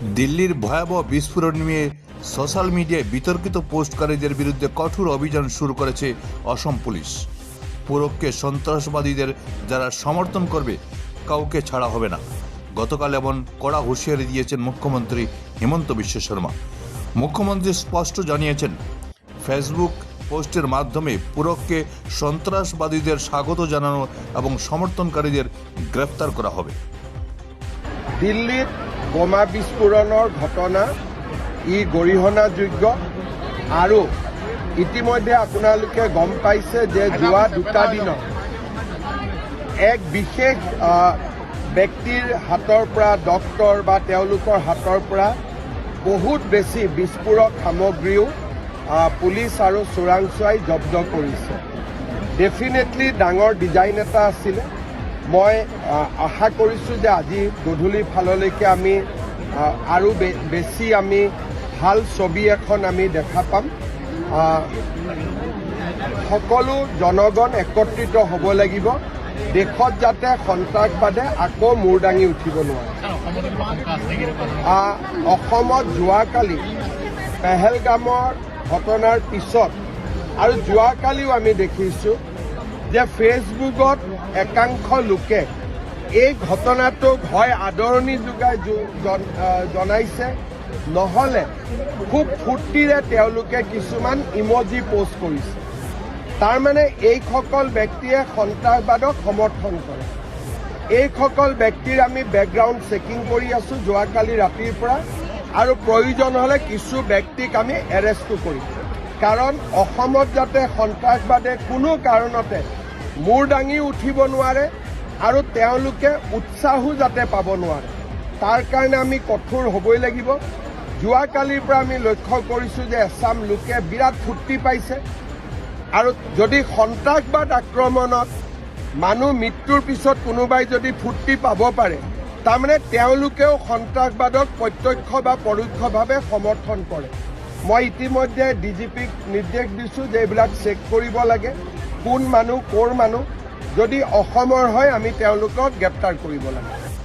দিল্লির ভয়াবহ বিস্ফোরণ নিয়ে সোশ্যাল মিডিয়ায় বিতর্কিত পোস্টকারীদের বিরুদ্ধে কঠোর অভিযান শুরু করেছে অসম পুলিশ। পুরককে সন্ত্রাসবাদীদের যারা সমর্থন করবে, কাউকে ছাড়া হবে না। গতকাল এমন কড়া হুঁশিয়ারি দিয়েছেন মুখ্যমন্ত্রী হিমন্ত বিশ্ব শর্মা। মুখ্যমন্ত্রী স্পষ্ট জানিয়েছেন, ফেসবুক পোস্টের মাধ্যমে পুরককে সন্ত্রাসবাদীদের স্বাগত জানানো এবং সমর্থনকারীদের গ্রেফতার করা হবে। দিল্লীত বোমা বিস্ফোৰণৰ ঘটনা ই গৰিহণাযোগ্য আৰু ইতিমধ্যে আপোনালোকে গম পাইছে যে যোৱা দুটা দিনত এক বিশেষ ব্যক্তিৰ হাতৰ পৰা ডক্তৰ বা তেওঁলোকৰ হাতৰ পৰা বহুত বেছি বিস্ফোৰক সামগ্ৰীও পুলিচ আৰু চোৰাংচোৱাই জব্দ কৰিছে। ডেফিনেটলি ডাঙৰ ডিজাইন এটা আছিলে। মই আশা কৰিছোঁ যে আজি গধূলি ফাললৈকে আমি আৰু বেছি আমি ভাল ছবি এখন আমি দেখা পাম। সকলো জনগণ একত্ৰিত হ'ব লাগিব। দেশত যাতে সন্ত্ৰাসবাদে আকৌ মূৰ দাঙি উঠিব নোৱাৰে। অসমত যোৱাকালি পেহেলগামৰ ঘটনাৰ পিছত আৰু যোৱাকালিও আমি দেখিছোঁ যে ফেচবুকত একাংশ লোকে এই ঘটনাটোক হয় আদৰণি যোগাই জনাইছে। নহ'লে খুব ফূৰ্তিৰে তেওঁলোকে কিছুমান ইমজি পোষ্ট কৰিছে। তাৰমানে এইসকল ব্যক্তিয়ে সন্ত্ৰাসবাদক সমৰ্থন কৰে। এইসকল ব্যক্তিৰ আমি বেকগ্ৰাউণ্ড চেকিং কৰি আছোঁ যোৱাকালি ৰাতিৰ পৰা আৰু প্ৰয়োজন হ'লে কিছু ব্যক্তিক আমি এৰেষ্টো কৰিম। কাৰণ অসমত যাতে সন্ত্ৰাসবাদে কোনো কাৰণতে মূৰ দাঙি উঠিব নোৱাৰে আৰু তেওঁলোকে উৎসাহো যাতে পাব নোৱাৰে। তাৰ কাৰণে আমি কঠোৰ হ'বই লাগিব। যোৱাকালিৰ পৰা আমি লক্ষ্য কৰিছোঁ যে এচাম লোকে বিৰাট ফূৰ্তি পাইছে। আৰু যদি সন্ত্ৰাসবাদ আক্ৰমণত মানুহ মৃত্যুৰ পিছত কোনোবাই যদি ফূৰ্তি পাব পাৰে, তাৰমানে তেওঁলোকেও সন্ত্ৰাসবাদক প্ৰত্যক্ষ বা পৰোক্ষভাৱে সমৰ্থন কৰে। মই ইতিমধ্যে ডি জি পিক নিৰ্দেশ দিছোঁ যে এইবিলাক চেক কৰিব লাগে। কোন মানুহ ক'ৰ মানুহ যদি অসমৰ হয় আমি তেওঁলোকক গ্ৰেপ্তাৰ কৰিব লাগে।